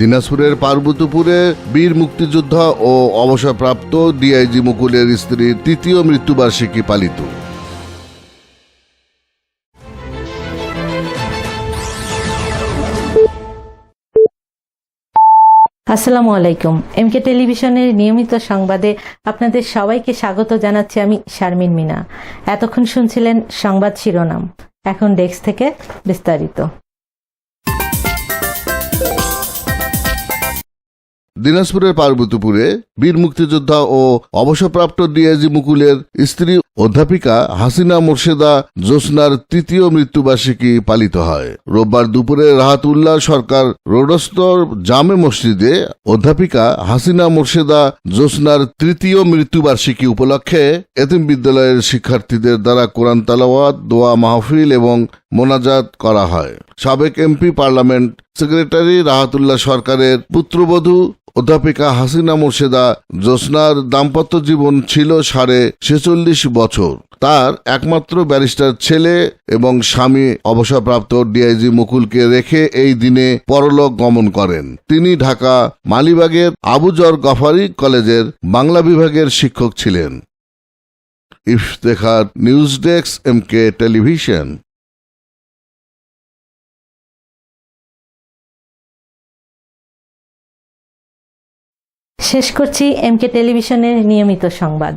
দিনাজপুরের পার্বতীপুরে বীর মুক্তিযোদ্ধা ও অবসরপ্রাপ্ত ডিআইজি মুকুলের স্ত্রীর তৃতীয় মৃত্যুবার্ষিকী পালিত। আসসালামু আলাইকুম। এমকে টেলিভিশনের নিয়মিত সংবাদে আপনাদের সবাইকে স্বাগত জানাচ্ছি আমি শারমিন মিনা। এতক্ষণ শুনছিলেন সংবাদ শিরোনাম। এখন ডেস্ক থেকে বিস্তারিত। দিনাজপুরের পার্বতীপুরে বীর মুক্তিযোদ্ধা ও অবসরপ্রাপ্ত ডিআইজি মুকুলের স্ত্রী অধ্যাপিকা হাসিনা মোর্শেদা জোসনার তৃতীয় মৃত্যুবার্ষিকী পালিত হয়। রোববার দুপুরে রাহাতুল্লাহ সরকার রোডস্থ জামে মসজিদে অধ্যাপিকা হাসিনা মোর্শেদা জোসনার তৃতীয় মৃত্যুবার্ষিকী উপলক্ষে এতিম বিদ্যালয়ের শিক্ষার্থীদের দ্বারা কোরআন তালাওয়াত, দোয়া মাহফিল এবং মোনাজাত করা হয়। সাবেক এমপি পার্লামেন্ট সেক্রেটারি রাহাতুল্লাহ সরকারের পুত্রবধূ অধ্যাপিকা হাসিনা মোর্শেদা জোসনার দাম্পত্য জীবন ছিল সাড়ে ছেচল্লিশ বছর। তার একমাত্র ব্যারিস্টার ছেলে এবং স্বামী অবসরপ্রাপ্ত ডিআইজি মুকুলকে রেখে এই দিনে পরলোক গমন করেন। তিনি ঢাকা, মালিবাগের আবুজর গফারি কলেজের বাংলা বিভাগের শিক্ষক ছিলেন। Iftekhar news desk, M K television. শেষ করছি এমকে টেলিভিশনের নিয়মিত সংবাদ।